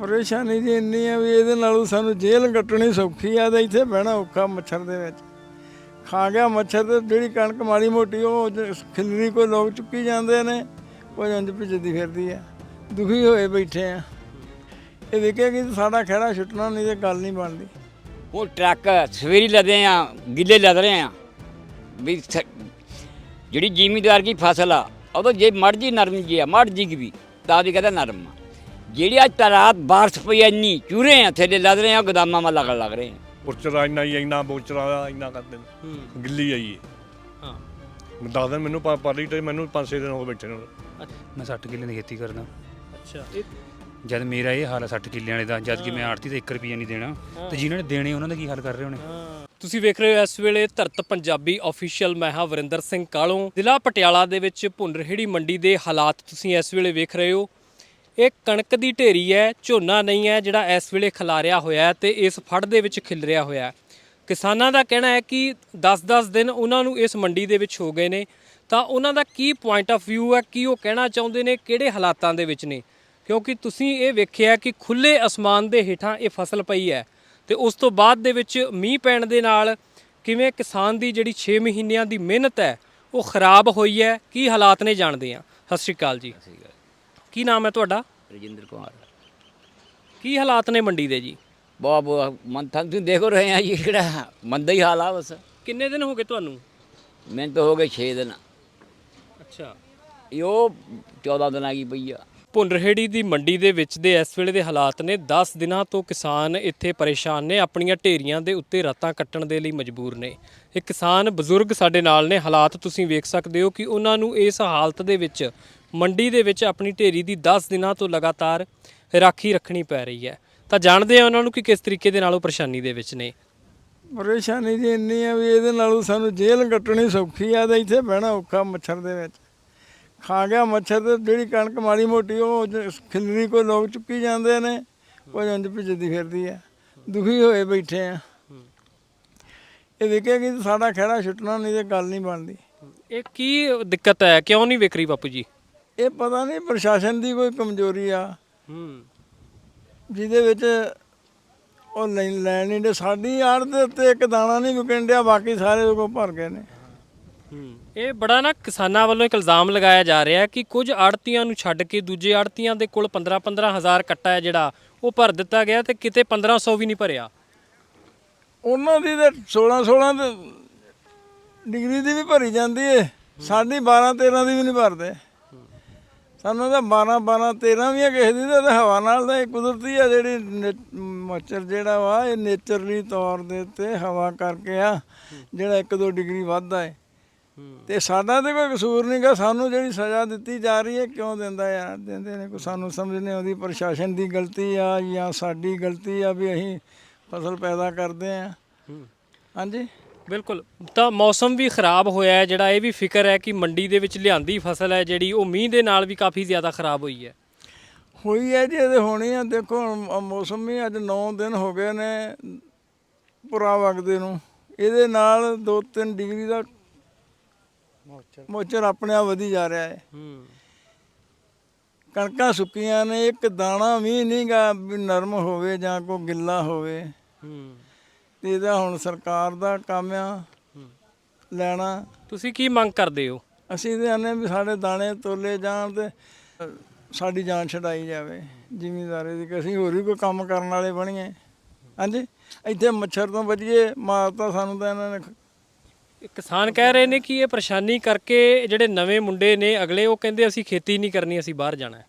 ਪਰੇਸ਼ਾਨੀ ਜੀ ਇੰਨੀ ਆ ਵੀ ਇਹਦੇ ਨਾਲੋਂ ਸਾਨੂੰ ਜੇਲ੍ਹ ਕੱਟਣੀ ਸੌਖੀ ਆ ਤੇ ਇੱਥੇ ਬਹਿਣਾ ਔਖਾ ਮੱਛਰ ਦੇ ਵਿੱਚ। ਖਾ ਗਿਆ ਮੱਛਰ ਤੇ ਜਿਹੜੀ ਕਣਕ ਮਾੜੀ ਮੋਟੀ ਉਹ ਜ- ਖਿਲਰੀ ਕੋਈ ਲੋਕ ਚੁੱਕੀ ਜਾਂਦੇ ਨੇ, ਕੋਈ ਇੰਜ ਭਿੱਜਦੀ ਫਿਰਦੀ ਆ। ਦੁਖੀ ਹੋਏ ਬੈਠੇ ਆ। ਇਹ ਵੇਖੇਗੀ ਕਿ ਸਾਡਾ ਖਹਿੜਾ ਛੁੱਟਣਾ ਨਹੀਂ ਤੇ ਗੱਲ ਨਹੀਂ ਬਣਦੀ। ਉਹ ਟਰੱਕ ਸਵੇਰੀ ਲਦੇ ਆ, ਗਿੱਲੇ ਲਦ ਰਹੇ ਆ। ਵੀ ਜਿਹੜੀ ਜ਼ਿਮੀਦਾਰ ਦੀ ਫਸਲ ਆ ਉਦੋਂ ਜੇ ਮੜ ਜੀ ਨਰਮ ਜੀ ਆ ਮੜ ਜੀ ਵੀ, ਤਾਂ ਵੀ ਕਹਿੰਦਾ ਨਰਮ ਆ। ਜਿਹੜੀ ਅੱਜ ਤਾਂ ਰਾਤ ਬਾਰਿਸ਼ ਪਈ ਆ ਇੰਨੀ ਚੂਰੇ ਆ ਥੱਲੇ ਲੱਦ ਰਹੇ ਆ ਗੋਦਾਮਾਂ ਮਾ ਲੱਗਣ ਲੱਗ ਰਹੇ ਆ। ਬੁਰਚਰਾ ਇੰਨਾ ਹੀ ਇੰਨਾ ਬੁਰਚਰਾ ਇੰਨਾ ਕਰਦੇ ਨੇ ਗਿੱਲੀ ਆਈ ਹਾਂ। ਹੈ ਦਸ ਦਿਨ ਮੈਨੂੰ ਪਾ ਪਾਲੀ ਤੇ ਮੈਨੂੰ 5-6 ਦਿਨ ਹੋ ਗਏ ਬੈਠੇ ਨੂੰ। ਮੈਂ 60 ਕਿੱਲੇ ਦੀ ਖੇਤੀ ਕਰਦਾ। ਅੱਛਾ। ਜਦ ਮੇਰਾ ਇਹ ਹਾਲ ਹੈ 60 ਕਿੱਲਿਆਂ ਵਾਲੇ ਦਾ ਜਦ ਕਿ ਮੈਂ ਆੜਤੀ ਤੇ 1 ਰੁਪਿਆ ਨਹੀਂ ਦੇਣਾ। ਤੇ ਜਿਨ੍ਹਾਂ ਨੇ ਦੇਣੇ ਉਹਨਾਂ ਦਾ ਕੀ ਹਾਲ ਕਰ ਰਹੇ ਹੋਣੇ? ਤੁਸੀਂ ਵੇਖ ਰਹੇ ਹੋ ਇਸ ਵੇਲੇ ਧਰਤ ਪੰਜਾਬੀ ਅਫੀਸ਼ੀਅਲ ਮੈਂ ਹਾਂ ਵਰਿੰਦਰ ਸਿੰਘ ਕਾਲੋਂ। ਜ਼ਿਲ੍ਹਾ ਪਟਿਆਲਾ ਦੇ ਵਿੱਚ ਭੁੰਨਰਹੇੜੀ ਮੰਡੀ ਦੇ ਹਾਲਾਤ ਤੁਸੀਂ ਇਸ ਵੇਲੇ ਵੇਖ ਰਹੇ ਹੋ। ਇਹ ਕਣਕ ਦੀ ਢੇਰੀ ਹੈ ਝੋਨਾ ਨਹੀਂ ਹੈ ਜਿਹੜਾ ਇਸ ਵੇਲੇ ਖਿਲਾਰਿਆ ਹੋਇਆ ਹੈ ਤੇ ਇਸ ਫੜ ਦੇ ਵਿੱਚ ਖਿਲਰਿਆ ਹੋਇਆ ਹੈ। ਕਿਸਾਨਾਂ ਦਾ ਕਹਿਣਾ ਹੈ ਕਿ 10-10 ਦਿਨ ਉਹਨਾਂ ਨੂੰ ਇਸ ਮੰਡੀ ਦੇ ਵਿੱਚ ਹੋ ਗਏ ਨੇ। ਤਾਂ ਉਹਨਾਂ ਦਾ ਕੀ ਪੁਆਇੰਟ ਆਫ View ਹੈ ਕੀ ਉਹ ਕਹਿਣਾ ਚਾਹੁੰਦੇ ਨੇ ਕਿਹੜੇ ਹਾਲਾਤਾਂ ਦੇ ਵਿੱਚ ਨੇ? ਕਿਉਂਕਿ ਤੁਸੀਂ ਇਹ ਵੇਖਿਆ ਕਿ ਖੁੱਲੇ ਅਸਮਾਨ ਦੇ ਹੇਠਾਂ ਇਹ ਫਸਲ ਪਈ ਹੈ ਤੇ ਉਸ ਤੋਂ ਬਾਅਦ ਦੇ ਵਿੱਚ ਮੀਂਹ ਪੈਣ ਦੇ ਨਾਲ ਕਿਵੇਂ ਕਿਸਾਨ ਦੀ ਜਿਹੜੀ 6 ਮਹੀਨਿਆਂ ਦੀ ਮਿਹਨਤ ਹੈ ਉਹ ਖਰਾਬ ਹੋਈ ਹੈ ਕੀ ਹਾਲਾਤ ਨੇ ਜਾਣਦੇ ਆ ਸਤਿ ਸ਼੍ਰੀ ਅਕਾਲ ਜੀ। ਕੀ ਨਾਮ ਹੈ ਤੁਹਾਡਾ? ਰਜਿੰਦਰ ਕੁਮਾਰ। ਕੀ ਹਾਲਾਤ ਨੇ ਮੰਡੀ ਦੇ ਜੀ? ਬਹੁਤ ਬਹੁਤ ਮੰਥਾ ਤੁਸੀਂ ਦੇਖੋ ਰਹੇ ਆ ਜੀ ਜਿਹੜਾ ਮੰਦਾ ਹੀ ਹਾਲ ਆ ਬਸ। ਕਿੰਨੇ ਦਿਨ ਹੋ ਗਏ ਤੁਹਾਨੂੰ? ਮੈਨੂੰ ਤਾਂ ਹੋ ਗਏ 6 ਦਿਨ। ਅੱਛਾ। ਇਹ ਉਹ 14 ਦਿਨ ਆ ਗਈ ਪਈ ਆ। ਭੁੰਨਰਹੇੜੀ ਦੀ ਮੰਡੀ ਦੇ ਵਿੱਚ ਦੇ ਇਸ ਵੇਲੇ ਦੇ ਹਾਲਾਤ ਨੇ 10 ਦਿਨਾਂ ਤੋਂ ਕਿਸਾਨ ਇੱਥੇ ਪਰੇਸ਼ਾਨ ਨੇ ਆਪਣੀਆਂ ਢੇਰੀਆਂ ਦੇ ਉੱਤੇ ਰਾਤਾਂ ਕੱਟਣ ਦੇ ਲਈ ਮਜਬੂਰ ਨੇ। ਇਹ ਕਿਸਾਨ ਬਜ਼ੁਰਗ ਸਾਡੇ ਨਾਲ ਨੇ ਹਾਲਾਤ ਤੁਸੀਂ ਵੇਖ ਸਕਦੇ ਹੋ ਕਿ ਉਹਨਾਂ ਨੂੰ ਇਸ ਹਾਲਤ ਦੇ ਵਿੱਚ ਮੰਡੀ ਦੇ ਵਿੱਚ ਆਪਣੀ ਢੇਰੀ ਦੀ 10 ਦਿਨਾਂ ਤੋਂ ਲਗਾਤਾਰ ਰਾਖੀ ਰੱਖਣੀ ਪੈ ਰਹੀ ਹੈ। ਤਾਂ ਜਾਣਦੇ ਆ ਉਹਨਾਂ ਨੂੰ ਕਿ ਕਿਸ ਤਰੀਕੇ ਦੇ ਨਾਲ ਉਹ ਪਰੇਸ਼ਾਨੀ ਦੇ ਵਿੱਚ ਨੇ। ਪਰੇਸ਼ਾਨੀ ਜੀ ਇੰਨੀ ਆ ਵੀ ਇਹਦੇ ਨਾਲੋਂ ਸਾਨੂੰ ਜੇਲ੍ਹ ਕੱਟਣੀ ਸੌਖੀ ਆ ਤੇ ਇੱਥੇ ਬਹਿਣਾ ਔਖਾ ਮੱਛਰ ਦੇ ਵਿੱਚ। ਖਾ ਗਿਆ ਮੱਛਰ ਤੇ ਜਿਹੜੀ ਕਣਕ ਮਾੜੀ ਮੋਟੀ ਉਹ ਖਿਲਰੀ ਕੋਈ ਲੋਕ ਚੁੱਕੀ ਜਾਂਦੇ ਨੇ ਕੋਈ ਇੰਜ ਭਿੱਜਦੀ ਫਿਰਦੀ ਆ। ਦੁਖੀ ਹੋਏ ਬੈਠੇ ਆ। ਇਹ ਵੇਖੇਗੀ ਤਾਂ ਸਾਡਾ ਖਹਿੜਾ ਛੁੱਟਣਾ ਨਹੀਂ ਤੇ ਗੱਲ ਨਹੀਂ ਬਣਦੀ। ਇਹ ਕੀ ਦਿੱਕਤ ਹੈ? ਕਿਉਂ ਨਹੀਂ ਵਿਕ ਰਹੀ ਬਾਪੂ ਜੀ? ਇਹ ਪਤਾ ਨਹੀਂ ਪ੍ਰਸ਼ਾਸਨ ਦੀ ਕੋਈ ਕਮਜ਼ੋਰੀ ਆ। ਹੂੰ। ਜਿਹਦੇ ਵਿੱਚ ਉਹ ਲੈ ਲੈਣ ਨਹੀਂ ਦੇ ਸਾਡੀ ਆੜ ਦੇ ਉੱਤੇ ਇੱਕ ਦਾਣਾ ਨਹੀਂ ਵਿਕਣ ਡਿਆ ਬਾਕੀ ਸਾਰੇ ਕੋ ਭਰ ਗਏ ਨੇ। ਇਹ ਬੜਾ ਨਾ ਕਿਸਾਨਾਂ ਵੱਲੋਂ ਇੱਕ ਇਲਜ਼ਾਮ ਲਗਾਇਆ ਜਾ ਰਿਹਾ ਕਿ ਕੁਝ ਆੜਤੀਆਂ ਨੂੰ ਛੱਡ ਕੇ ਦੂਜੇ ਆੜਤੀਆਂ ਦੇ ਕੋਲ 15-15 ਹਜ਼ਾਰ ਕੱਟਾ ਹੈ ਜਿਹੜਾ ਉਹ ਭਰ ਦਿੱਤਾ ਗਿਆ ਤੇ ਕਿਤੇ 1500 ਵੀ ਨਹੀਂ ਭਰਿਆ। ਉਹਨਾਂ ਦੀ ਤੇ 16 16 ਤੇ ਡਿਗਰੀ ਦੀ ਵੀ ਭਰੀ ਜਾਂਦੀ ਏ। ਸਾਡੀ 12 13 ਦੀ ਵੀ ਨਹੀਂ ਭਰਦੇ। ਸਾਨੂੰ ਤਾਂ 12 12 13 ਵੀ ਆ ਕਿਸੇ ਦੀ ਤਾਂ ਹਵਾ ਨਾਲ ਦਾ ਇਹ ਕੁਦਰਤੀ ਆ ਜਿਹੜੀ ਮੱਛਰ ਜਿਹੜਾ ਵਾ ਇਹ ਨੇਚਰਲੀ ਤੌਰ ਦੇ ਉੱਤੇ ਹਵਾ ਕਰਕੇ ਆ ਜਿਹੜਾ 1-2 ਡਿਗਰੀ ਵੱਧਦਾ ਏ ਤੇ ਸਾਡਾ ਤੇ ਕੋਈ ਕਸੂਰ ਨਹੀਂਗਾ ਸਾਨੂੰ ਜਿਹੜੀ ਸਜ਼ਾ ਦਿੱਤੀ ਜਾ ਰਹੀ ਹੈ ਕਿਉਂ ਦਿੰਦਾ ਯਾਰ? ਦਿੰਦੇ ਨੇ ਕੋਈ ਸਾਨੂੰ ਸਮਝ ਨਹੀਂ ਆਉਂਦੀ ਪ੍ਰਸ਼ਾਸਨ ਦੀ ਗਲਤੀ ਆ ਜਾਂ ਸਾਡੀ ਗਲਤੀ ਆ ਵੀ ਅਸੀਂ ਫਸਲ ਪੈਦਾ ਕਰਦੇ ਆ। ਹਾਂਜੀ? ਬਿਲਕੁਲ। ਤਾਂ ਮੌਸਮ ਵੀ ਖਰਾਬ ਹੋਇਆ ਹੈ ਜਿਹੜਾ ਇਹ ਵੀ ਫਿਕਰ ਹੈ ਕਿ ਮੰਡੀ ਦੇ ਵਿੱਚ ਲਿਆਂਦੀ ਫਸਲ ਹੈ ਜਿਹੜੀ ਉਹ ਮੀਂਹ ਦੇ ਨਾਲ ਵੀ ਕਾਫੀ ਜ਼ਿਆਦਾ ਖਰਾਬ ਹੋਈ ਹੈ। ਹੋਈ ਹੈ ਜੀ ਇਹਦੇ ਹੋਣੀ ਆ। ਦੇਖੋ ਹੁਣ ਮੌਸਮ ਵੀ ਅੱਜ 9 ਦਿਨ ਹੋ ਗਏ ਨੇ ਪੁਰਾ ਵਗਦੇ ਨੂੰ। ਇਹਦੇ ਨਾਲ 2-3 ਡਿਗਰੀ ਦਾ ਮੋਚਰ। ਆਪਣੇ ਆਪ ਵਧੀ ਜਾ ਰਿਹਾ ਹੈ। ਹੂੰ। ਕਣਕਾਂ ਸੁੱਕੀਆਂ ਨੇ ਇੱਕ ਦਾਣਾ ਵੀ ਨਹੀਂਗਾ ਵੀ ਨਰਮ ਹੋਵੇ ਜਾਂ ਕੋਈ ਗਿੱਲਾ ਹੋਵੇ। ਹੂੰ। ਤੇ ਇਹਦਾ ਹੁਣ ਸਰਕਾਰ ਦਾ ਕੰਮ ਆ ਲੈਣਾ। ਤੁਸੀਂ ਕੀ ਮੰਗ ਕਰਦੇ ਹੋ? ਅਸੀਂ ਤੇ ਆਨੇ ਵੀ ਸਾਡੇ ਦਾਣੇ ਤੋਲੇ ਜਾਣ ਤੇ ਅ, ਸਾਡੀ ਜਾਨ ਛਡਾਈ ਜਾਵੇ ਜ਼ਿਮੀਂਦਾਰੇ ਦੀ ਕਿ ਅਸੀਂ ਹੋਰ ਵੀ ਕੋਈ ਕੰਮ ਕਰਨ ਵਾਲੇ ਬਣੀਏ। ਹਾਂਜੀ? ਇੱਥੇ ਮੱਛਰ ਤੋਂ ਬਚੀਏ ਮਾਰਤਾ ਸਾਨੂੰ ਤਾਂ ਇਹਨਾਂ ਨੇ ਕਿਸਾਨ ਕਹਿ ਰਹੇ ਨੇ ਕਿ ਇਹ ਪਰੇਸ਼ਾਨੀ ਕਰਕੇ ਜਿਹੜੇ ਨਵੇਂ ਮੁੰਡੇ ਨੇ ਅਗਲੇ ਉਹ ਕਹਿੰਦੇ ਅਸੀਂ ਖੇਤੀ ਨਹੀਂ ਕਰਨੀ ਅਸੀਂ ਬਾਹਰ ਜਾਣਾ ਹੈ।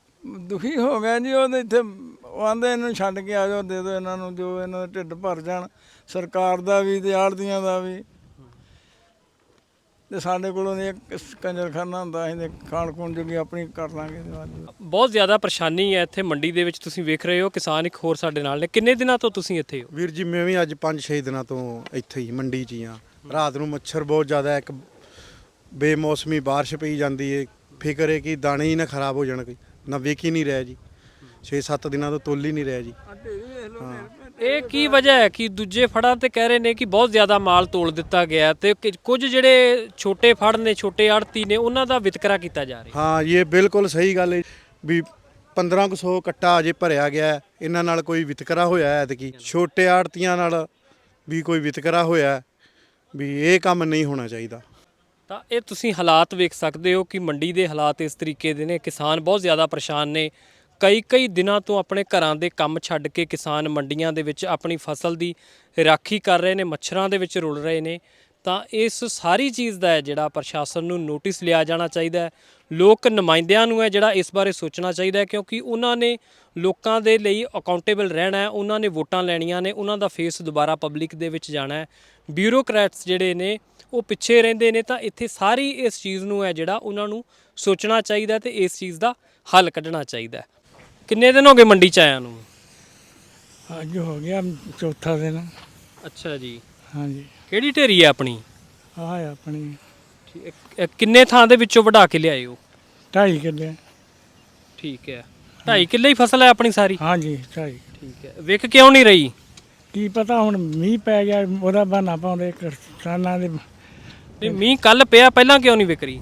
ਦੁਖੀ ਹੋ ਗਿਆ ਜੀ ਉਹਦੇ ਇੱਥੇ ਉਹ ਆਂਦੇ ਇਹਨੂੰ ਛੱਡ ਕੇ ਆ ਜਾਓ ਦੇ ਦਿਓ ਇਹਨਾਂ ਨੂੰ ਜੋ ਇਹਨਾਂ ਦੇ ਢਿੱਡ ਭਰ ਜਾਣ। ਸਰਕਾਰ ਦਾ ਵੀ ਤੇ ਆੜਤੀਆਂ ਦਾ ਵੀ। ਤੇ ਸਾਡੇ ਕੋਲੋਂ ਇੱਕ ਕੰਜਰਖਾਨਾ ਹੁੰਦਾ ਅਸੀਂ ਤੇ ਖਾਣ ਖੂਣ ਜੋਗੀ ਆਪਣੀ ਕਰ ਲਾਂਗੇ ਇਹਦੇ ਬਾਅਦ ਬਹੁਤ ਜ਼ਿਆਦਾ ਪਰੇਸ਼ਾਨੀ ਹੈ ਇੱਥੇ ਮੰਡੀ ਦੇ ਵਿੱਚ ਤੁਸੀਂ ਵੇਖ ਰਹੇ ਹੋ ਕਿਸਾਨ ਇੱਕ ਹੋਰ ਸਾਡੇ ਨਾਲ ਨੇ। ਕਿੰਨੇ ਦਿਨਾਂ ਤੋਂ ਤੁਸੀਂ ਇੱਥੇ ਹੋ? ਵੀਰ ਜੀ ਮੈਂ ਵੀ ਅੱਜ 5-6 ਦਿਨਾਂ ਤੋਂ ਇੱਥੇ ਹੀ ਮੰਡੀ 'ਚ ਹੀ ਆ ਰਾਤ ਨੂੰ ਮੱਛਰ ਬਹੁਤ ਜ਼ਿਆਦਾ ਹੈ, ਇੱਕ ਬੇਮੌਸਮੀ ਬਾਰਿਸ਼ ਪਈ ਜਾਂਦੀ ਏ। ਫਿਕਰ ਹੈ ਕਿ ਦਾਣੇ ਹੀ ਨਾ ਖਰਾਬ ਹੋ ਜਾਣ ਕੋਈ। ਨਾ ਵੇਖ ਹੀ ਨਹੀਂ ਰਿਹਾ ਜੀ। 6-7 ਦਿਨਾਂ ਤੋਂ ਤੋਲ ਹੀ ਨਹੀਂ ਰਿਹਾ ਜੀ। ਇਹ ਕੀ ਵਜ੍ਹਾ ਹੈ ਕਿ ਦੂਜੇ ਫੜਾਂ ਤੇ ਕਹਿ ਰਹੇ ਨੇ ਕਿ ਬਹੁਤ ਜ਼ਿਆਦਾ ਮਾਲ ਤੋਲ ਦਿੱਤਾ ਗਿਆ ਤੇ ਕਿ- ਕੁਝ ਜਿਹੜੇ ਛੋਟੇ ਫੜ ਨੇ ਛੋਟੇ ਆੜਤੀ ਨੇ ਉਹਨਾਂ ਦਾ ਵਿਤਕਰਾ ਕੀਤਾ ਜਾ ਰਿਹਾ ਹਾਂ। ਇਹ ਬਿਲਕੁਲ ਸਹੀ ਗੱਲ ਹੈ ਵੀ 1500 ਕੱਟਾ ਅਜੇ ਭਰਿਆ ਗਿਆ ਹੈ। ਇਹਨਾਂ ਨਾਲ ਕੋਈ ਵਿਤਕਰਾ ਹੋਇਆ ਹੈ ਐਤਕੀ? ਛੋਟੇ ਆੜਤੀਆਂ ਨਾਲ ਵੀ ਕੋਈ ਵਿਤਕਰਾ ਹੋਇਆ ਹੈ, ਵੀ ਇਹ ਕੰਮ ਨਹੀਂ ਹੋਣਾ ਚਾਹੀਦਾ। ਤਾਂ ਇਹ ਤੁਸੀਂ ਹਾਲਾਤ ਵੇਖ ਸਕਦੇ ਹੋ ਕਿ ਮੰਡੀ ਦੇ ਹਾਲਾਤ ਇਸ ਤਰੀਕੇ ਦੇ ਨੇ। ਕਿਸਾਨ ਬਹੁਤ ਜ਼ਿਆਦਾ ਪਰੇਸ਼ਾਨ ਨੇ। ਕਈ ਕਈ ਦਿਨਾਂ ਤੋਂ ਆਪਣੇ ਘਰਾਂ ਦੇ ਕੰਮ ਛੱਡ ਕੇ ਕਿਸਾਨ ਮੰਡੀਆਂ ਦੇ ਵਿੱਚ ਆਪਣੀ ਫਸਲ ਦੀ ਰਾਖੀ ਕਰ ਰਹੇ ਨੇ, ਮੱਛਰਾਂ ਦੇ ਵਿੱਚ ਰੁਲ ਰਹੇ ਨੇ। ਤਾਂ ਇਸ ਸਾਰੀ ਚੀਜ਼ ਦਾ ਹੈ ਜਿਹੜਾ ਪ੍ਰਸ਼ਾਸਨ ਨੂੰ ਨੋਟਿਸ ਲਿਆ ਜਾਣਾ ਚਾਹੀਦਾ ਹੈ। ਲੋਕ ਨੁਮਾਇੰਦਿਆਂ ਨੂੰ ਹੈ ਜਿਹੜਾ ਇਸ ਬਾਰੇ ਸੋਚਣਾ ਚਾਹੀਦਾ ਹੈ ਕਿਉਂਕਿ ਉਹਨਾਂ ਨੇ ਲੋਕਾਂ ਦੇ ਲਈ ਅਕਾਊਂਟੇਬਲ ਰਹਿਣਾ ਹੈ, ਉਹਨਾਂ ਨੇ ਵੋਟਾਂ ਲੈਣੀਆਂ ਨੇ, ਉਹਨਾਂ ਦਾ ਫੇਸ ਦੁਬਾਰਾ ਪਬਲਿਕ ਦੇ ਵਿੱਚ ਜਾਣਾ ਹੈ। ਬਿਊਰੋਕਰੈਟਸ ਜਿਹੜੇ ਨੇ, ਉਹ ਪਿੱਛੇ ਰਹਿੰਦੇ ਨੇ ਤਾਂ ਇੱਥੇ ਸਾਰੀ ਇਸ ਚੀਜ਼ ਨੂੰ ਹੈ ਜਿਹੜਾ ਉਹਨਾਂ ਨੂੰ ਸੋਚਣਾ ਚਾਹੀਦਾ ਤੇ ਇਸ ਚੀਜ਼ ਦਾ ਹੱਲ ਕੱਢਣਾ ਚਾਹੀਦਾ ਕਿੰਨੇ ਦਿਨ ਹੋ ਗਏ ਮੰਡੀ ਚ ਆਇਆਂ ਨੂੰ? ਅੱਜ ਹੋ ਗਿਆ ਚੌਥਾ ਦਿਨ। ਅੱਛਾ ਜੀ। ਹਾਂਜੀ। ਕਿਹੜੀ ਢੇਰੀ ਹੈ ਆਪਣੀ? ਆਹ ਹੈ ਆਪਣੀ। ਇਹ ਕਿੰਨੇ ਥਾਂ ਦੇ ਵਿੱਚੋਂ ਵਢਾ ਕੇ ਲਿਆਏ ਹੋ ਢਾਈ ਕਿੱਲੇ। ਠੀਕ ਹੈ। 2.5 ਕਿੱਲੇ ਹੀ ਫਸਲ ਹੈ ਆਪਣੀ ਸਾਰੀ? ਹਾਂਜੀ ਢਾਈ। ਠੀਕ ਹੈ। ਵਿਕ ਕਿਉਂ ਨਹੀਂ ਰਹੀ? ਕੀ ਪਤਾ ਹੁਣ ਮੀਂਹ ਪੈ ਗਿਆ ਉਹਦਾ ਬਹਾਨਾ ਪਾਉਂਦੇ ਕਿਸਾਨਾਂ ਦੇ। ਨਹੀਂ ਮੀਂਹ ਕੱਲ ਪਿਆ ਪਹਿਲਾਂ ਕਿਉਂ ਨਹੀਂ ਵਿਕ ਰਹੀ?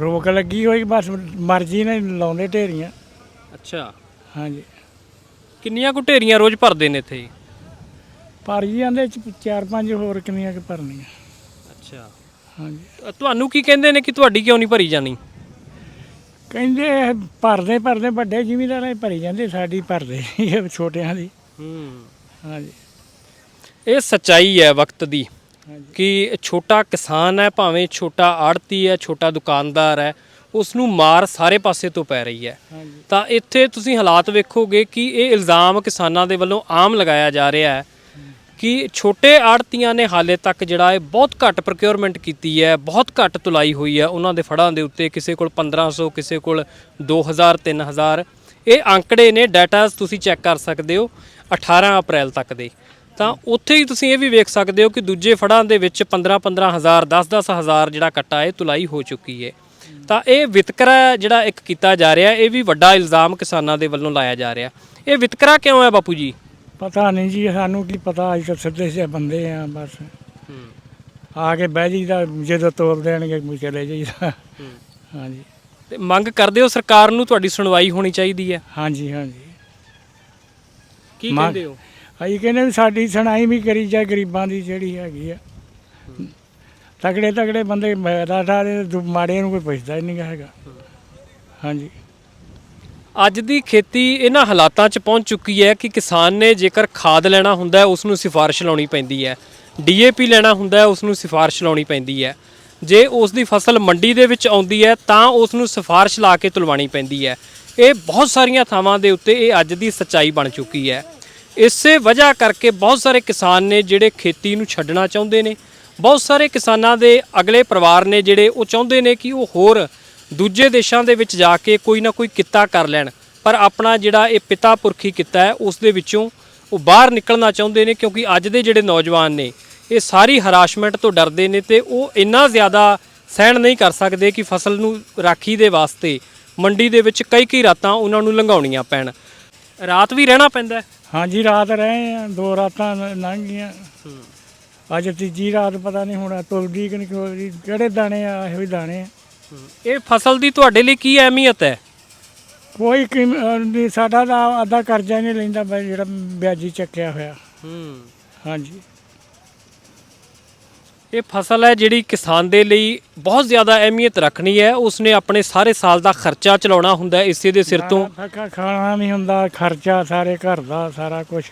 ਰੋਕ ਲੱਗੀ ਹੋਈ ਬਸ ਮਰਜ਼ੀ ਨਾਲ ਲਾਉਂਦੇ ਢੇਰੀਆਂ। ਅੱਛਾ। ਹਾਂਜੀ। ਕਿੰਨੀਆਂ ਕੁ ਢੇਰੀਆਂ ਰੋਜ਼ ਭਰਦੇ ਨੇ ਇੱਥੇ? ਪਰ ਜੀ ਆਂਦੇ ਚ ਚਾਰ ਪੰਜ ਹੋਰ ਕਿੰਨੀਆਂ ਕਿ ਭਰਨੀਆਂ। ਅੱਛਾ। ਹਾਂਜੀ। ਤੁਹਾਨੂੰ ਕੀ ਕਹਿੰਦੇ ਨੇ ਕਿ ਤੁਹਾਡੀ ਕਿਉਂ ਨਹੀਂ ਭਰੀ ਜਾਣੀ? ਕਹਿੰਦੇ ਇਹ ਭਰਦੇ ਭਰਦੇ ਵੱਡੇ ਜ਼ਿਮੀਦਾਰਾਂ ਹੀ ਭਰੀ ਜਾਂਦੇ ਸਾਡੀ ਭਰਦੇ ਇਹ ਛੋਟਿਆਂ ਦੀ। ਹੂੰ। ਹਾਂਜੀ। ਇਹ ਸੱਚਾਈ ਹੈ ਵਕਤ ਦੀ ਹਾਂਜੀ। ਕਿ ਛੋਟਾ ਕਿਸਾਨ ਹੈ ਭਾਵੇਂ ਛੋਟਾ ਆੜਤੀ ਹੈ ਛੋਟਾ ਦੁਕਾਨਦਾਰ ਹੈ ਉਸ ਨੂੰ ਮਾਰ ਸਾਰੇ ਪਾਸੇ ਤੋਂ ਪੈ ਰਹੀ ਹੈ। ਤਾਂ ਇੱਥੇ ਤੁਸੀਂ ਹਾਲਾਤ ਵੇਖੋਗੇ ਕਿ ਇਹ ਇਲਜ਼ਾਮ ਕਿਸਾਨਾਂ ਦੇ ਵੱਲੋਂ ਆਮ ਲਗਾਇਆ ਜਾ ਰਿਹਾ ਹੈ ਕਿ ਛੋਟੇ ਆੜਤੀਆਂ ਨੇ ਹਾਲੇ ਤੱਕ ਜਿਹੜਾ ਹੈ ਬਹੁਤ ਘੱਟ ਪ੍ਰੋਕਿਉਰਮੈਂਟ ਕੀਤੀ ਹੈ ਬਹੁਤ ਘੱਟ ਤੁਲਾਈ ਹੋਈ ਹੈ। ਉਹਨਾਂ ਦੇ ਫੜਾਂ ਦੇ ਉੱਤੇ ਕਿਸੇ ਕੋਲ 1500 ਕਿਸੇ ਕੋਲ 2000 3000 ਇਹ ਅੰਕੜੇ ਨੇ ਡਾਟਾ ਤੁਸੀਂ ਚੈੱਕ ਕਰ ਸਕਦੇ ਹੋ 18 ਅਪ੍ਰੈਲ ਤੱਕ ਦੇ। ਤਾਂ ਉੱਥੇ ਹੀ ਤੁਸੀਂ ਇਹ ਵੀ ਵੇਖ ਸਕਦੇ ਹੋ ਕਿ ਦੂਜੇ ਫੜਾਂ ਦੇ ਵਿੱਚ 15 15000 10 10000 ਜਿਹੜਾ ਕੱਟਾ ਹੈ ਤੁਲਾਈ ਹੋ ਚੁੱਕੀ ਹੈ। ਤਾਂ ਇਹ ਵਿਤਕਰਾ ਜਿਹੜਾ ਇੱਕ ਕੀਤਾ ਜਾ ਰਿਹਾ ਇਹ ਵੀ ਵੱਡਾ ਇਲਜ਼ਾਮ ਕਿਸਾਨਾਂ ਦੇ ਵੱਲੋਂ ਲਾਇਆ ਜਾ ਰਿਹਾ। ਇਹ ਵਿਤਕਰਾ ਕਿਉਂ ਹੈ ਬਾਪੂ ਜੀ? ਪਤਾ ਨਹੀਂ ਜੀ ਸਾਨੂੰ ਕੀ ਪਤਾ ਅਸੀਂ ਤਾਂ ਸਿੱਧੇ ਜਿਹੇ ਬੰਦੇ ਆ ਬਸ। ਆ ਕੇ ਬਹਿ ਜੀਦਾ ਜਦੋਂ ਤੋਲ ਦੇਣਗੇ ਚਲੇ ਜਾਈਦਾ। ਹਾਂਜੀ। ਤੇ ਮੰਗ ਕਰਦੇ ਹੋ ਸਰਕਾਰ ਨੂੰ ਤੁਹਾਡੀ ਸੁਣਵਾਈ ਹੋਣੀ ਚਾਹੀਦੀ ਹੈ? ਹਾਂਜੀ ਹਾਂਜੀ। ਕੀ ਮੰਗ- ਕਹਿੰਦੇ ਹੋ? ਅਸੀਂ ਕਹਿੰਦੇ ਵੀ ਸਾਡੀ ਸੁਣਾਈ ਵੀ ਕਰੀ ਜਾ ਗਰੀਬਾਂ ਦੀ ਜਿਹੜੀ ਹੈਗੀ ਆ। ਤਗੜੇ ਤਗੜੇ ਬੰਦੇ ਰਾਡਾ ਦੇ ਮਾੜੇ ਨੂੰ ਕੋਈ ਪੁੱਛਦਾ ਹੀ ਨਹੀਂ ਹੈਗਾ। ਹਾਂਜੀ। ਅੱਜ ਦੀ ਖੇਤੀ ਇਹਨਾਂ ਹਾਲਾਤਾਂ 'ਚ ਪਹੁੰਚ ਚੁੱਕੀ ਹੈ ਕਿ ਕਿਸਾਨ ਨੇ ਜੇਕਰ ਖਾਦ ਲੈਣਾ ਹੁੰਦਾ ਹੈ ਉਸ ਨੂੰ ਸਿਫਾਰਿਸ਼ ਲਾਉਣੀ ਪੈਂਦੀ ਹੈ। ਡੀਏਪੀ ਲੈਣਾ ਹੁੰਦਾ ਹੈ ਉਸ ਨੂੰ ਸਿਫਾਰਿਸ਼ ਲਾਉਣੀ ਪੈਂਦੀ ਹੈ। ਜੇ ਉਸ ਦੀ ਫਸਲ ਮੰਡੀ ਦੇ ਵਿੱਚ ਆਉਂਦੀ ਹੈ, ਤਾਂ ਉਸ ਨੂੰ ਸਿਫਾਰਿਸ਼ ਲਾ ਕੇ ਤੁਲਵਾਣੀ ਪੈਂਦੀ ਹੈ। ਇਹ ਬਹੁਤ ਸਾਰੀਆਂ ਥਾਵਾਂ ਦੇ ਉੱਤੇ ਇਹ ਅੱਜ ਦੀ ਸੱਚਾਈ ਬਣ ਚੁੱਕੀ ਹੈ। ਇਸੇ ਵਜ੍ਹਾ ਕਰਕੇ ਬਹੁਤ ਸਾਰੇ ਕਿਸਾਨ ਨੇ ਜਿਹੜੇ ਖੇਤੀ ਨੂੰ ਛੱਡਣਾ ਚਾਹੁੰਦੇ ਨੇ ਬਹੁਤ ਸਾਰੇ ਕਿਸਾਨਾਂ ਦੇ ਅਗਲੇ ਪਰਿਵਾਰ ਨੇ ਜਿਹੜੇ ਉਹ ਚਾਹੁੰਦੇ ਨੇ ਕਿ ਉਹ ਹੋਰ ਦੂਜੇ ਦੇਸ਼ਾਂ ਦੇ ਵਿੱਚ ਜਾ ਕੇ ਕੋਈ ਨਾ ਕੋਈ ਕਿੱਤਾ ਕਰ ਲੈਣ। ਪਰ ਆਪਣਾ ਜਿਹੜਾ ਇਹ ਪਿਤਾ ਪੁਰਖੀ ਕਿੱਤਾ ਹੈ ਉਸ ਦੇ ਵਿੱਚੋਂ ਉਹ ਬਾਹਰ ਨਿਕਲਣਾ ਚਾਹੁੰਦੇ ਨੇ ਕਿਉਂਕਿ ਅੱਜ ਦੇ ਜਿਹੜੇ ਨੌਜਵਾਨ ਨੇ ਇਹ ਸਾਰੀ ਹਰਾਸ਼ਮੈਂਟ ਤੋਂ ਡਰਦੇ ਨੇ ਤੇ ਉਹ ਇੰਨਾ ਜ਼ਿਆਦਾ ਸਹਿਣ ਨਹੀਂ ਕਰ ਸਕਦੇ ਕਿ ਫਸਲ ਨੂੰ ਰਾਖੀ ਦੇ ਵਾਸਤੇ ਮੰਡੀ ਦੇ ਵਿੱਚ ਕਈ ਕਈ ਰਾਤਾਂ ਉਹਨਾਂ ਨੂੰ ਲੰਘਾਉਣੀਆਂ ਪੈਣ। ਰਾਤ ਵੀ ਰਹਿਣਾ ਪੈਂਦਾ ਹਾਂਜੀ ਰਾਤ ਰਹੇ ਆ ਦੋ ਰਾਤਾਂ ਲੰਘ ਗਈਆਂ। ਅੱਜ ਤੀਜੀ ਰਾਤ ਪਤਾ ਨਹੀਂ ਹੁਣ ਤੁਲਦੀ ਕਿ ਨਹੀਂ ਤੁਲਦੀ ਕਿਹੜੇ ਦਾਣੇ ਆ ਇਹੋ ਹੀ ਦਾਣੇ ਆ। ਇਹ ਫਸਲ ਦੀ ਤੁਹਾਡੇ ਲਈ ਕੀ ਅਹਿਮੀਅਤ ਹੈ? ਕੋਈ ਕੀਮ- ਅਹ ਨਹੀਂ ਸਾਡਾ ਤਾਂ ਅੱਧਾ ਕਰਜ਼ਾ ਹੀ ਨਹੀਂ ਲੈਂਦਾ ਬਈ ਜਿਹੜਾ ਵਿਆਜੀ ਚੱਕਿਆ ਹੋਇਆ। ਹੂੰ। ਹਾਂਜੀ। ਇਹ ਫਸਲ ਹੈ ਜਿਹੜੀ ਕਿਸਾਨ ਦੇ ਲਈ ਬਹੁਤ ਜ਼ਿਆਦਾ ਅਹਿਮੀਅਤ ਰੱਖਣੀ ਹੈ। ਉਸਨੇ ਆਪਣੇ ਸਾਰੇ ਸਾਲ ਦਾ ਖਰਚਾ ਚਲਾਉਣਾ ਹੁੰਦਾ ਹੈ ਇਸੇ ਦੇ ਸਿਰ ਤੋਂ। ਫੱਕਾ ਖਾਣਾ ਨਹੀਂ ਹੁੰਦਾ ਖਰਚਾ ਸਾਰੇ ਘਰ ਦਾ ਸਾਰਾ ਕੁਝ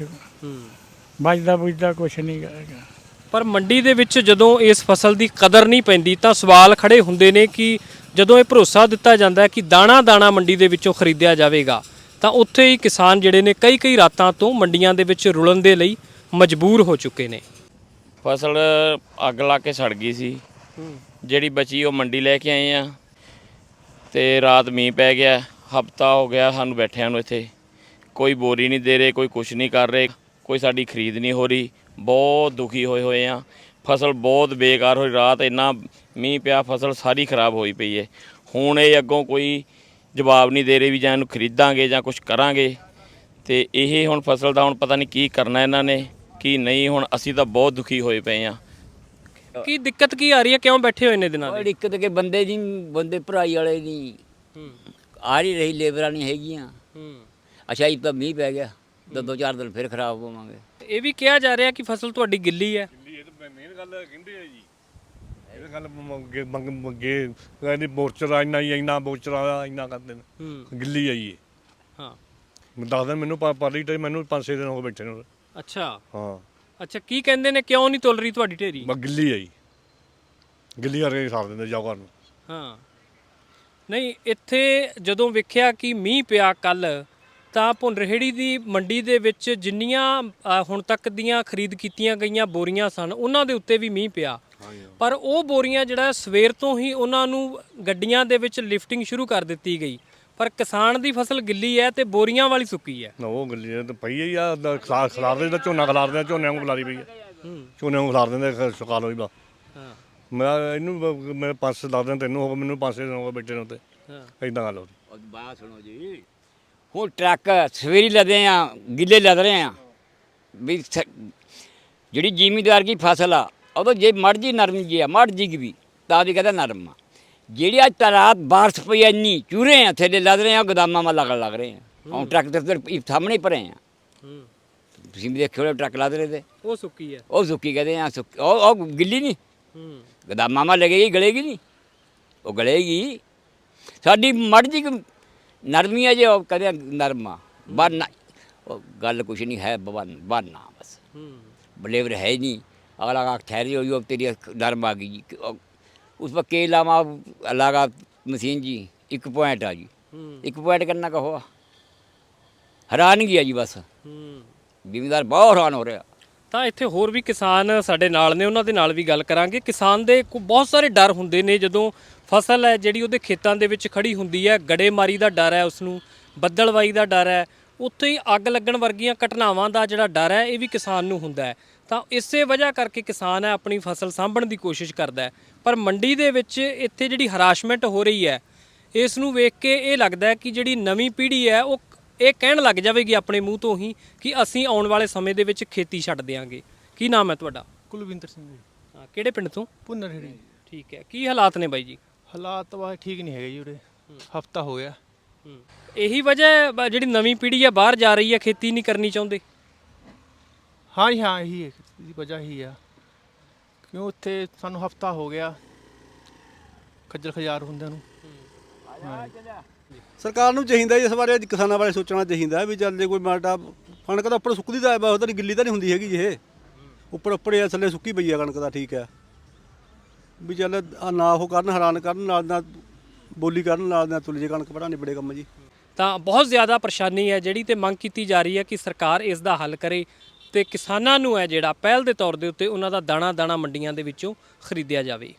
ਬਚਦਾ ਬੁਝਦਾ ਕੁਝ ਨਹੀਂ ਹੈਗਾ। ਪਰ ਮੰਡੀ ਦੇ ਵਿੱਚ ਜਦੋਂ ਇਸ ਫਸਲ ਦੀ ਕਦਰ ਨਹੀਂ ਪੈਂਦੀ ਤਾਂ ਸਵਾਲ ਖੜੇ ਹੁੰਦੇ ਨੇ ਕਿ ਜਦੋਂ ਇਹ ਭਰੋਸਾ ਦਿੱਤਾ ਜਾਂਦਾ ਹੈ ਕਿ ਦਾਣਾ ਦਾਣਾ ਮੰਡੀ ਦੇ ਵਿੱਚੋਂ ਖਰੀਦਿਆ ਜਾਵੇਗਾ, ਤਾਂ ਉੱਥੇ ਹੀ ਕਿਸਾਨ ਜਿਹੜੇ ਨੇ ਕਈ ਕਈ ਰਾਤਾਂ ਤੋਂ ਮੰਡੀਆਂ ਦੇ ਵਿੱਚ ਰੁਲਣ ਦੇ ਲਈ ਮਜਬੂਰ ਹੋ ਚੁੱਕੇ ਨੇ। ਫਸਲ ਅੱਗ ਲਾ ਕੇ ਸੜ ਗਈ ਸੀ। ਜਿਹੜੀ ਬਚੀ ਉਹ ਮੰਡੀ ਲੈ ਕੇ ਆਏ ਆ ਤੇ ਰਾਤ ਮੀਂਹ ਪੈ ਗਿਆ, ਹਫਤਾ ਹੋ ਗਿਆ ਸਾਨੂੰ ਬੈਠਿਆਂ ਨੂੰ ਇੱਥੇ। ਕੋਈ ਬੋਰੀ ਨਹੀਂ ਦੇ ਰਹੇ, ਕੋਈ ਕੁਛ ਨਹੀਂ ਕਰ ਰਹੇ, ਕੋਈ ਸਾਡੀ ਖਰੀਦ ਨਹੀਂ ਹੋ ਰਹੀ। ਬਹੁਤ ਦੁਖੀ ਹੋਏ ਹੋਏ ਆ। ਫਸਲ ਬਹੁਤ ਬੇਕਾਰ ਹੋਈ ਰਾਤ ਇੰਨਾ ਮੀਂਹ ਪਿਆ ਫਸਲ ਸਾਰੀ ਖਰਾਬ ਹੋਈ ਪਈ ਹੈ ਹੁਣ ਇਹ ਅੱਗੋਂ ਕੋਈ ਜਵਾਬ ਨਹੀਂ ਦੇ ਰਹੇ ਵੀ ਜਾਂ ਇਹਨੂੰ ਖਰੀਦਾਂਗੇ ਜਾਂ ਕੁਝ ਕਰਾਂਗੇ। ਤੇ ਇਹ ਹੁਣ ਫਸਲ ਦਾ ਹੁਣ ਪਤਾ ਨਹੀਂ ਕੀ ਕਰਨਾ ਇਹਨਾਂ ਨੇ ਕੀ ਨਹੀਂ ਹੁਣ ਅਸੀਂ ਤਾਂ ਬਹੁਤ ਦੁਖੀ ਹੋਏ ਪਏ ਆ। ਕੀ ਦਿੱਕਤ ਕੀ ਆ ਰਹੀ ਹੈ? ਕਿਉਂ ਬੈਠੇ ਹੋਏ ਨੇ ਦਿਨਾਂ ਦੇ? ਦਿੱਕਤ ਕੇ ਬੰਦੇ ਦੀ ਬੰਦੇ ਭਰਾਈ ਵਾਲੇ ਦੀ ਆ ਨਹੀਂ ਰਹੀ ਲੇਬਰਾਂ ਨਹੀਂ ਹੈਗੀਆਂ। ਅੱਛਾ ਇਹ ਤਾਂ ਮੀਂਹ ਪੈ ਗਿਆ ਦੋ ਦੋ ਚਾਰ ਦਿਨ ਫਿਰ ਖਰਾਬ ਹੋਵਾਂਗੇ। ਇਹ ਵੀ ਕਿਹਾ ਜਾ ਰਿਹਾ ਕਿ ਫਸਲ ਤੁਹਾਡੀ ਗਿੱਲੀ ਹੈ। ਇਹ ਤਾਂ ਮੇਨ ਗੱਲ ਕਹਿੰਦੇ ਆ ਜੀ। ਇਹ ਗੱਲ ਮੰਗੇ ਮੰਗ ਮੰਗੇ ਕਹਿੰਦੇ ਬੋਚਰਾ ਇੰਨਾ ਹੀ ਇੰਨਾ ਬੋਚਰਾ ਇੰਨਾ ਕਰਦੇ ਨੇ। ਹੂੰ। ਗਿੱਲੀ ਆਈ ਇਹ। ਹਾਂ। ਦੱਸ ਦਿਨ ਮੈਨੂੰ ਪਾਲੀ ਤੇ ਮੈਨੂੰ 5-6 ਦਿਨ ਹੋ ਗਏ ਬੈਠੇ ਨੂੰ। ਅੱਛਾ। ਹਾਂ। ਅੱਛਾ ਕੀ ਕਹਿੰਦੇ ਨੇ ਕਿਉਂ ਨਹੀਂ ਤੁਲ ਰਹੀ ਤੁਹਾਡੀ ਢੇਰੀ? ਮੈਂ ਗਿੱਲੀ ਆਈ ਗਿੱਲੀ ਕਰਕੇ ਸਾਫ਼ ਦਿੰਦੇ ਜਾਓ ਘਰ ਨੂੰ। ਹਾਂ। ਨਹੀਂ ਇੱਥੇ ਜਦੋਂ ਵੇਖਿਆ ਕਿ ਮੀਂਹ ਪਿਆ ਕੱਲ ਤਾਂ ਭੁੰਰਹੇੜੀ ਦੀ ਮੰਡੀ ਦੇ ਵਿੱਚ ਜਿੰਨੀਆਂ ਹੁਣ ਤੱਕ ਦੀਆਂ ਖਰੀਦ ਕੀਤੀਆਂ ਗਈਆਂ ਬੋਰੀਆਂ ਸਨ ਉਹਨਾਂ ਦੇ ਉੱਤੇ ਵੀ ਮੀਂਹ ਪਿਆ। ਪਰ ਉਹ ਬੋਰੀਆਂ ਜਿਹੜਾ ਸਵੇਰ ਤੋਂ ਹੀ ਉਹਨਾਂ ਨੂੰ ਗੱਡੀਆਂ ਦੇ ਵਿੱਚ ਲਿਫਟਿੰਗ ਸ਼ੁਰੂ ਕਰ ਦਿੱਤੀ ਗਈ। ਪਰ ਕਿਸਾਨ ਦੀ ਫਸਲ ਗਿੱਲੀ ਹੈ ਤੇ ਬੋਰੀਆਂ ਵਾਲੀ ਸੁੱਕੀ ਹੈ। ਨਾ ਉਹ ਗਿੱਲੀ ਤੇ ਪਈ ਹੀ ਆ ਦਾ ਖਲਾ ਖਲਾਰ ਦੇ ਝੋਨਾ ਖਲਾਰਦੇ ਆ ਝੋਨੇ ਨੂੰ ਖਲਾਰੀ ਪਈ ਆ ਝੋਨੇ ਨੂੰ ਖਲਾਰ ਦਿੰਦੇ ਸੁਕਾ ਲਓ ਜੀ ਬਾ ਹਾਂ। ਮੈਂ ਇਹਨੂੰ ਮੈਂ ਪੰਜ ਸੱਤ ਦੱਸ ਦਿਨ ਤੈਨੂੰ ਹੋ ਮੈਨੂੰ ਪੰਜ ਛੇ ਦਿਨ ਹੋ ਗਏ ਬੈਠੇ ਨੂੰ ਤੇ ਹਾਂ। ਇਦਾਂ ਗੱਲ ਹੋ ਬਾਤ ਸੁਣੋ ਜੀ ਹੁਣ ਟਰੱਕ ਸਵੇਰੀ ਲੱਦੇ ਆ ਗਿੱਲੇ ਲੱਦ ਰਹੇ ਆ ਵੀ ਸ- ਜਿਹੜੀ ਜ਼ਿਮੀਦਾਰ ਦੀ ਫਸਲ ਆ ਉਦੋਂ ਜੇ ਮਰਜ਼ੀ ਨਰਮ ਜੀ ਆ ਮਰਜ਼ੀ ਕੀ ਵੀ ਤਾਂ ਵੀ ਕਹਿੰਦਾ ਨਰਮ ਆ। ਜਿਹੜੀ ਅੱਜ ਤਾਂ ਰਾਤ ਬਾਰਿਸ਼ ਪਈ ਇੰਨੀ ਚੂਰੇ ਆ ਥੱਲੇ ਲੱਦ ਰਹੇ ਆ ਗੋਦਾਮਾਂ ਮਾ ਲੱਗਣ ਲੱਗ ਰਹੇ ਆ ਹੁਣ ਟਰੱਕ ਤੇ ਫਿਰ ਇਹ ਸਾਹਮਣੇ ਹੀ ਭਰੇ ਆ। ਹੂੰ। ਤੁਸੀਂ ਵੀ ਦੇਖਿਓ ਹੋਣੇ ਟਰੱਕ ਲੱਦ ਰਹੇ ਤੇ। ਉਹ ਸੁੱਕੀ ਹੈ ਉਹ ਸੁੱਕੀ ਕਹਿੰਦੇ ਆ ਸੁੱਕੀ ਉਹ ਉਹ ਗਿੱਲੀ ਨਹੀਂ। ਹੂੰ। ਗਦਾਮਾਂ ਮਾ ਲੱਗੇਗੀ ਗਲੇਗੀ ਨਹੀਂ। ਉਹ ਗਲੇਗੀ। ਸਾਡੀ ਮਰਜ਼ੀ ਕਿ ਨਰਮੀ ਹੈ ਜੇ ਉਹ ਕਦੇ ਨਰਮਾ, ਬਾਨਾ ਉਹ ਗੱਲ ਕੁਛ ਨਹੀਂ ਹੈ ਬਵਨ ਬਾਨਾ ਬਸ। ਬਲੇਵਰ ਹੈ ਹੀ ਨਹੀਂ। ਅਗਲਾ ਕਾ ਠਹਿਰੀ ਹੋਈ ਉਹ ਤੇਰੀ ਨਰਮ ਆ ਗਈ ਜੀ। ਕਿ ਉਹ- ਉਸ ਪਰ ਕੇ ਲਾਵਾ ਲਗਾ ਮਸ਼ੀਨ ਜੀ, ਇੱਕ ਪੁਆਇੰਟ ਆ ਜੀ। ਹੂੰ ਇੱਕ ਪੁਆਇੰਟ ਕਰਨਾ ਕਹੋ ਹੈਰਾਨਗੀ ਆ ਜੀ ਬਸ। ਹੂੰ ਜ਼ਿਮੀਦਾਰ ਬਹੁਤ ਹੈਰਾਨ ਹੋ ਰਿਹਾ। ਤਾਂ ਇੱਥੇ ਹੋਰ ਵੀ ਕਿਸਾਨ ਸਾਡੇ ਨਾਲ ਨੇ, ਉਹਨਾਂ ਦੇ ਨਾਲ ਵੀ ਗੱਲ ਕਰਾਂਗੇ। ਕਿਸਾਨ ਦੇ ਕੋ ਬਹੁਤ ਸਾਰੇ ਡਰ ਹੁੰਦੇ ਨੇ ਜਦੋਂ ਫਸਲ ਹੈ ਜਿਹੜੀ ਉਹਦੇ ਖੇਤਾਂ ਦੇ ਵਿੱਚ ਖੜੀ ਹੁੰਦੀ ਹੈ ਗੜੇਮਾਰੀ ਦਾ ਡਰ ਹੈ ਉਸ ਨੂੰ ਬੱਦਲਵਾਈ ਦਾ ਡਰ ਹੈ। ਉੱਥੇ ਹੀ ਅੱਗ ਲੱਗਣ ਵਰਗੀਆਂ ਘਟਨਾਵਾਂ ਦਾ ਜਿਹੜਾ ਡਰ ਹੈ ਇਹ ਵੀ ਕਿਸਾਨ ਨੂੰ ਹੁੰਦਾ ਹੈ। ਤਾਂ ਇਸੇ ਵਜ੍ਹਾ ਕਰਕੇ ਕਿਸਾਨ ਹੈ ਆਪਣੀ ਫਸਲ ਸਾਂਭਣ ਦੀ ਕੋਸ਼ਿਸ਼ ਕਰਦਾ ਹੈ। ਪਰ ਮੰਡੀ ਦੇ ਵਿੱਚ ਇੱਥੇ ਜਿਹੜੀ ਹਰਾਸ਼ਮੈਂਟ ਹੋ ਰਹੀ ਹੈ ਇਸ ਨੂੰ ਵੇਖ ਕੇ ਇਹ ਲੱਗਦਾ ਹੈ ਕਿ ਜਿਹੜੀ ਨਵੀਂ ਪੀੜ੍ਹੀ ਹੈ ਉਹ ਇਹ ਕਹਿਣ ਲੱਗ ਜਾਵੇਗੀ ਆਪਣੇ ਮੂੰਹ ਤੋਂ ਹੀ ਕਿ ਅਸੀਂ ਆਉਣ ਵਾਲੇ ਸਮੇਂ ਦੇ ਵਿੱਚ ਖੇਤੀ ਛੱਡ ਦਿਆਂਗੇ। ਕੀ ਨਾਮ ਹੈ ਤੁਹਾਡਾ? ਕੁਲਵਿੰਦਰ ਸਿੰਘ ਜੀ। ਹਾਂ, ਕਿਹੜੇ ਪਿੰਡ ਤੋਂ? ਪੁੰਨਰ ਹੇੜੀ ਠੀਕ ਹੈ ਕੀ ਹਾਲਾਤ ਨੇ ਬਾਈ ਜੀ? ਹਾਲਾਤ ਤਾਂ ਬਾਹਰ ਠੀਕ ਨਹੀਂ ਹੈਗੇ ਜੀ ਉਰੇ। ਹਫਤਾ ਹੋ ਗਿਆ। ਇਹੀ ਵਜ੍ਹਾ ਹੈ ਬ- ਜਿਹੜੀ ਨਵੀਂ ਪੀੜ੍ਹੀ ਹੈ ਬਾਹਰ ਜਾ ਰਹੀ ਹੈ ਖੇਤੀ ਨਹੀਂ ਕਰਨੀ ਚਾਹੁੰਦੇ? ਹਾਂ ਜੀ ਹਾਂ ਇਹੀ ਹੈ ਦੀ ਵਜ੍ਹਾ ਹੀ ਆ। ਕਿਉਂ ਉੱਥੇ ਸਾਨੂੰ ਹਫਤਾ ਹੋ ਗਿਆ ਖੱਜਲ ਖਜਾਰ ਹੁੰਦਿਆਂ ਨੂੰ। ਸਰਕਾਰ ਨੂੰ ਚਾਹੀਦਾ ਜੀ ਇਸ ਬਾਰੇ ਕਿਸਾਨਾਂ ਬਾਰੇ ਸੋਚਣਾ ਚਾਹੀਦਾ ਵੀ ਚੱਲ ਜੇ ਕੋਈ ਮਾਟਾ ਕਣਕ ਤਾਂ ਉੱਪਰ ਸੁੱਕਦੀ ਤਾਂ ਉਹਦਾ ਨਹੀਂ ਗਿੱਲੀ ਤਾਂ ਨਹੀਂ ਹੁੰਦੀ ਹੈਗੀ ਜੀ ਇਹ। ਉੱਪਰ ਉੱਪਰ ਆ ਥੱਲੇ ਸੁੱਕੀ ਪਈ ਆ ਕਣਕ ਦਾ ਠੀਕ ਹੈ ਵੀ ਚੱਲ ਆਹ ਨਾ ਉਹ ਕਰਨ, ਹੈਰਾਨ ਕਰਨ ਨਾਲ ਨਾਲ ਬੋਲੀ ਕਰਨ ਨਾਲ ਨਾਲ ਤੁਲ ਜੇ ਕਣਕ ਬੜਾ ਨਿਬੜੇ ਕੰਮ ਜੀ। ਤਾਂ ਬਹੁਤ ਜ਼ਿਆਦਾ ਪਰੇਸ਼ਾਨੀ ਹੈ ਜਿਹੜੀ ਤੇ ਮੰਗ ਕੀਤੀ ਜਾ ਰਹੀ ਹੈ ਕਿ ਸਰਕਾਰ ਇਸ ਦਾ ਹੱਲ ਕਰੇ ਤੇ ਕਿਸਾਨਾਂ ਨੂੰ ਹੈ ਜਿਹੜਾ ਪਹਿਲ ਦੇ ਤੌਰ ਦੇ ਉੱਤੇ ਉਹਨਾਂ ਦਾ ਦਾਣਾ ਦਾਣਾ ਮੰਡੀਆਂ ਦੇ ਵਿੱਚੋਂ ਖਰੀਦਿਆ ਜਾਵੇ।